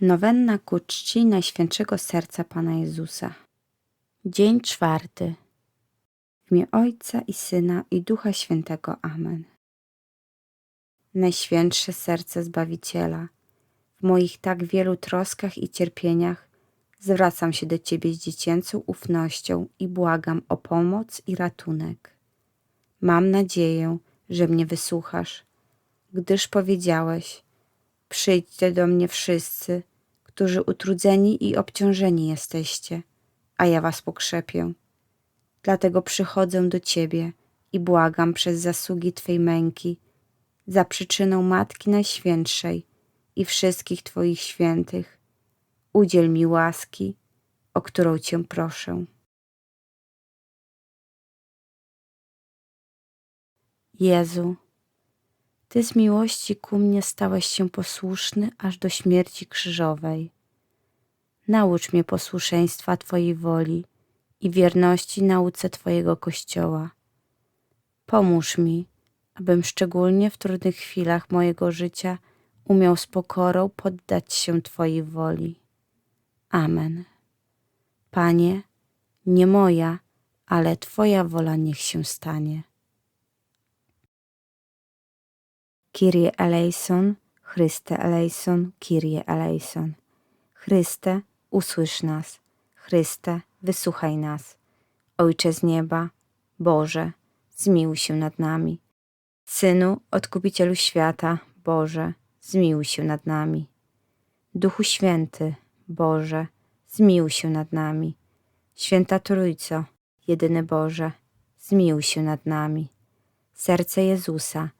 Nowenna ku czci Najświętszego Serca Pana Jezusa. Dzień czwarty. W imię Ojca i Syna i Ducha Świętego. Amen. Najświętsze Serce Zbawiciela, w moich tak wielu troskach i cierpieniach zwracam się do Ciebie z dziecięcą ufnością i błagam o pomoc i ratunek. Mam nadzieję, że mnie wysłuchasz, gdyż powiedziałeś, Przyjdźcie do mnie wszyscy, którzy utrudzeni i obciążeni jesteście, a ja was pokrzepię. Dlatego przychodzę do Ciebie i błagam przez zasługi Twej męki, za przyczyną Matki Najświętszej i wszystkich Twoich świętych. Udziel mi łaski, o którą Cię proszę. Jezu, Ty z miłości ku mnie stałeś się posłuszny aż do śmierci krzyżowej. Naucz mnie posłuszeństwa Twojej woli i wierności nauce Twojego Kościoła. Pomóż mi, abym szczególnie w trudnych chwilach mojego życia umiał z pokorą poddać się Twojej woli. Amen. Panie, nie moja, ale Twoja wola niech się stanie. Kyrie eleison, Chryste eleison, Kyrie eleison. Chryste, usłysz nas. Chryste, wysłuchaj nas. Ojcze z nieba, Boże, zmiłuj się nad nami. Synu, Odkupicielu świata, Boże, zmiłuj się nad nami. Duchu Święty, Boże, zmiłuj się nad nami. Święta Trójco, jedyny Boże, zmiłuj się nad nami. Serce Jezusa,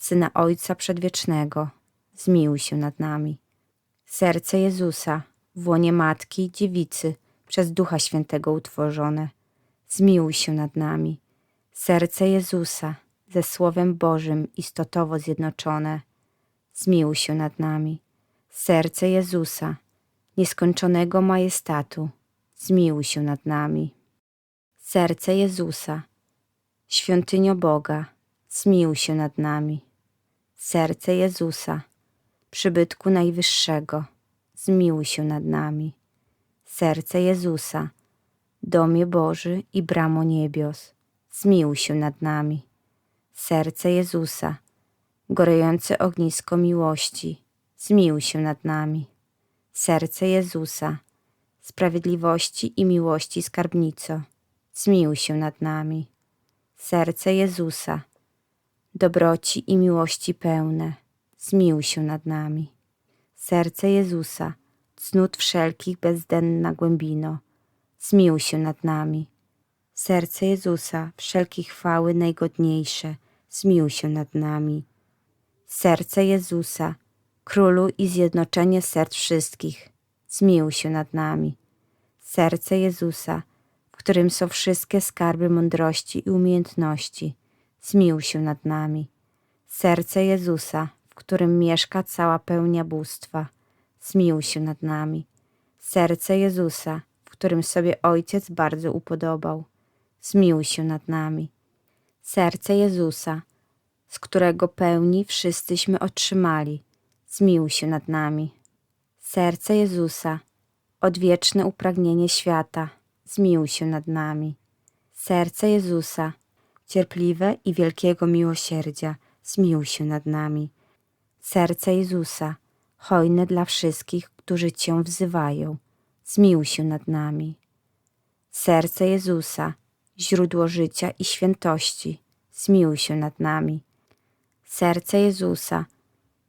Syna Ojca Przedwiecznego, zmiłuj się nad nami. Serce Jezusa, w łonie Matki Dziewicy, przez Ducha Świętego utworzone, zmiłuj się nad nami. Serce Jezusa, ze Słowem Bożym istotowo zjednoczone, zmiłuj się nad nami. Serce Jezusa, nieskończonego majestatu, zmiłuj się nad nami. Serce Jezusa, świątynio Boga, zmiłuj się nad nami. Serce Jezusa, przybytku Najwyższego, zmiłuj się nad nami. Serce Jezusa, domie Boży i bramo niebios, zmiłuj się nad nami. Serce Jezusa, gorejące ognisko miłości, zmiłuj się nad nami. Serce Jezusa, sprawiedliwości i miłości skarbnico, zmiłuj się nad nami. Serce Jezusa, dobroci i miłości pełne, zmiłuj się nad nami. Serce Jezusa, cnót wszelkich bezdenna głębino, zmiłuj się nad nami. Serce Jezusa, wszelkich chwały najgodniejsze, zmiłuj się nad nami. Serce Jezusa, Królu i zjednoczenie serc wszystkich, zmiłuj się nad nami. Serce Jezusa, w którym są wszystkie skarby mądrości i umiejętności, zmiłuj się nad nami. Serce Jezusa, w którym mieszka cała pełnia bóstwa, zmiłuj się nad nami. Serce Jezusa, w którym sobie Ojciec bardzo upodobał, zmiłuj się nad nami. Serce Jezusa, z którego pełni wszyscyśmy otrzymali, zmiłuj się nad nami. Serce Jezusa, odwieczne upragnienie świata, zmiłuj się nad nami. Serce Jezusa, cierpliwe i wielkiego miłosierdzia, zmiłuj się nad nami. Serce Jezusa, hojne dla wszystkich, którzy Cię wzywają, zmiłuj się nad nami. Serce Jezusa, źródło życia i świętości, zmiłuj się nad nami. Serce Jezusa,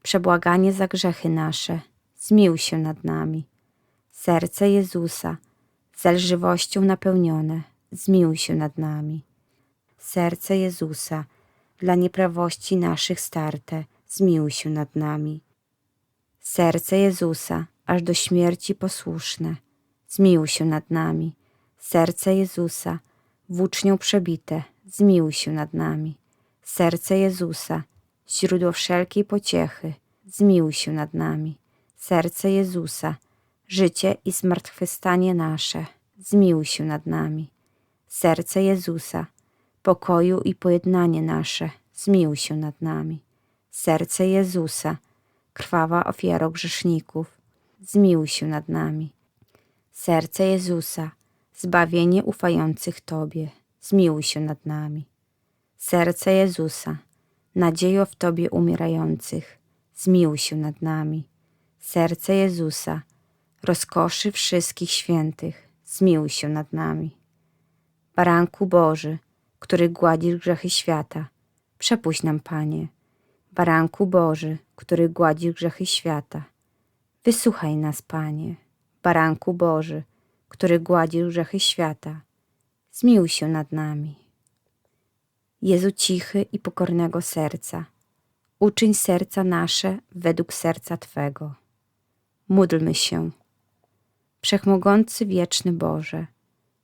przebłaganie za grzechy nasze, zmiłuj się nad nami. Serce Jezusa, zelżywością napełnione, zmiłuj się nad nami serce Jezusa, dla nieprawości naszych starte, zmiłuj się nad nami. Serce Jezusa, aż do śmierci posłuszne, zmiłuj się nad nami. Serce Jezusa, włócznią przebite, zmiłuj się nad nami. Serce Jezusa, źródło wszelkiej pociechy, zmiłuj się nad nami. Serce Jezusa, życie i zmartwychwstanie nasze, zmiłuj się nad nami. Serce Jezusa, pokoju i pojednanie nasze, zmiłuj się nad nami. Serce Jezusa, krwawa ofiara grzeszników, zmiłuj się nad nami. Serce Jezusa, zbawienie ufających Tobie, zmiłuj się nad nami. Serce Jezusa, nadziejo w Tobie umierających, zmiłuj się nad nami. Serce Jezusa, rozkoszy wszystkich świętych, zmiłuj się nad nami. Baranku Boży, który gładzisz grzechy świata, przepuść nam, Panie. Baranku Boży, który gładzisz grzechy świata, wysłuchaj nas, Panie. Baranku Boży, który gładzisz grzechy świata, zmiłuj się nad nami. Jezu cichy i pokornego serca, uczyń serca nasze według serca Twego. Módlmy się. Wszechmogący wieczny Boże,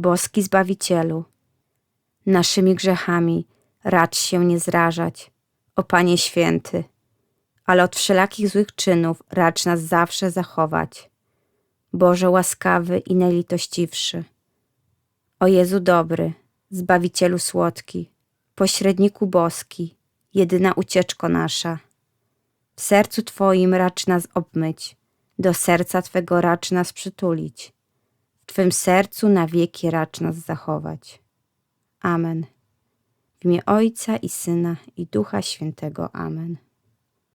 boski Zbawicielu. Naszymi grzechami racz się nie zrażać, o Panie Święty, ale od wszelakich złych czynów racz nas zawsze zachować. Boże łaskawy i najlitościwszy. O Jezu dobry, Zbawicielu słodki, pośredniku boski, jedyna ucieczko nasza. W sercu Twoim racz nas obmyć, do serca Twego racz nas przytulić. Twym sercu na wieki racz nas zachować. Amen. W imię Ojca i Syna i Ducha Świętego. Amen.